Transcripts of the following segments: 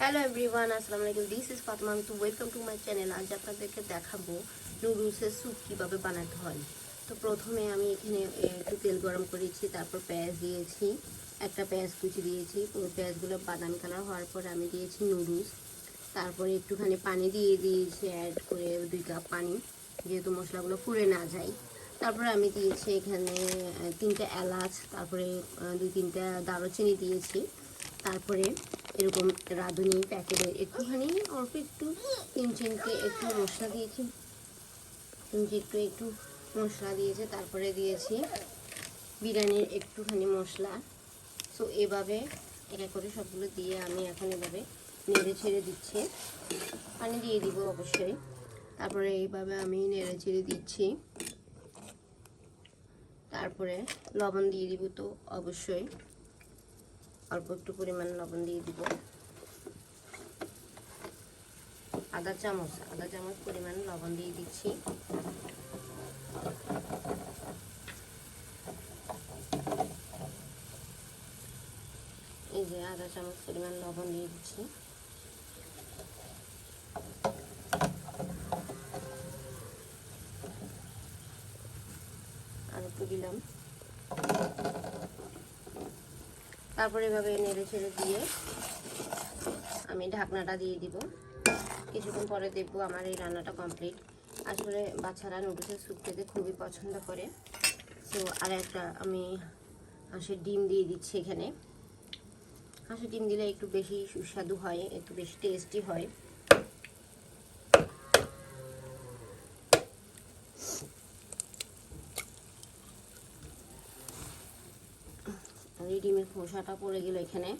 Hello everyone আসসালামু আলাইকুম। This is Fatma আমি তো ওয়েলকাম টু মাই চ্যানেল আজ আপনাদেরকে দেখাবো নুডলসের স্যুপ কীভাবে বানাতে হয়। তো প্রথমে আমি এখানে একটু তেল গরম করেছি, তারপর পেঁয়াজ দিয়েছি, একটা পেঁয়াজ কুচি দিয়েছি। পুরো পেঁয়াজগুলো বাদামি কালার হওয়ার পর আমি দিয়েছি নুডলস। তারপরে একটুখানি পানি দিয়ে দিয়েছি অ্যাড করে দুই কাপ পানি, যেহেতু মশলাগুলো পুড়ে না যায়। তারপরে আমি দিয়েছি এখানে তিনটা এলাচ, তারপরে দুই তিনটা দারুচিনি দিয়েছি। তারপরে এরকম রাঁধুনি, প্যাকেটে একটুখানি অল্প একটু তিন চিনকে একটু মশলা দিয়েছি। তিন একটু একটু মশলা দিয়েছে, তারপরে দিয়েছি বিরিয়ানির একটুখানি মশলা। সো এভাবে এটা করে সবগুলো দিয়ে আমি এখন এভাবে নেড়ে ছেড়ে দিচ্ছি। পানি দিয়ে দিব অবশ্যই। তারপরে এইভাবে আমি নেড়ে ছেড়ে দিচ্ছি। তারপরে লবণ দিয়ে দিব তো অবশ্যই। অল্প একটু পরিমাণ লবণ দিয়ে দিব। আধা চামচ আধা চামচ পরিমাণ লবণ দিয়ে দিচ্ছি। এই যে আধা চামচ পরিমাণ লবণ দিয়ে দিচ্ছি। আর একটু দিলাম। তারপরে এভাবে নেড়ে ছেড়ে দিয়ে আমি ঢাকনাটা দিয়ে দিব। কিছুক্ষণ পরে দেখব আমার এই রান্নাটা কমপ্লিট আসলে বাচ্চারা নুডলসের স্যুপ খেতে খুবই পছন্দ করে। তো আর একটা আমি হাঁসের ডিম দিয়ে দিচ্ছি এখানে। হাঁসের ডিম দিলে একটু বেশি সুস্বাদু হয়, একটু বেশি টেস্টি হয়। এই ডিমের খোসাটা পড়ে গেল এখানে।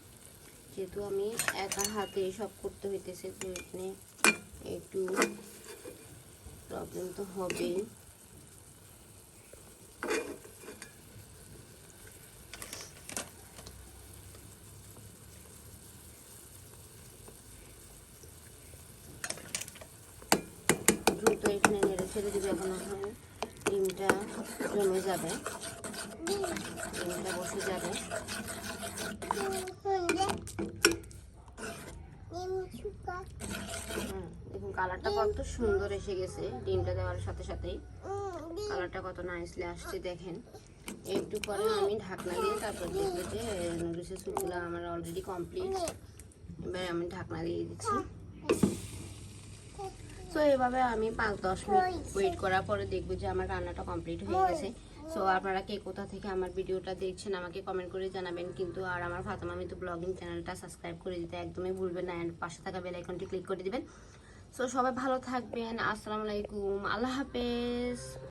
যেহেতু আমি একা হাতে সব করতে হইতেছে, তো এখানে একটু প্রবলেম তো হবেই। দ্রুত এখানে নেড়ে ছেড়ে দেবে এখন ডিমটা জমে যাবে। ডিমটা বসে যাবে দেখুন কালারটা কত সুন্দর এসে গেছে, ডিমটা দেওয়ার সাথে সাথেই। কালারটা কত নাইসলি আসছে, দেখেন। একটু পরে আমি ঢাকনা দিয়ে তারপর দেখব যে নুডলসের স্যুপগুলো আমার অলরেডি কমপ্লিট এবার আমি ঢাকনা দিয়ে দিচ্ছি। তো এভাবে আমি পাঁচ দশ মিনিট ওয়েট করার পরে দেখব যে আমার রান্নাটা কমপ্লিট হয়ে গেছে। সো আপনারা কে কোথা থেকে আমার ভিডিওটা দেখছেন, আমাকে কমেন্ট করে জানাবেন। কিন্তু আর আমার ফাতেমা মিতু ব্লগিং চ্যানেলটা সাবস্ক্রাইব করে দিতে একদমই ভুলবেন না অ্যান্ড পাশে থাকা বেল আইকনটি ক্লিক করে দিবেন। সো সবাই ভালো থাকবেন। আসসালামু আলাইকুম। আল্লাহ হাফেজ।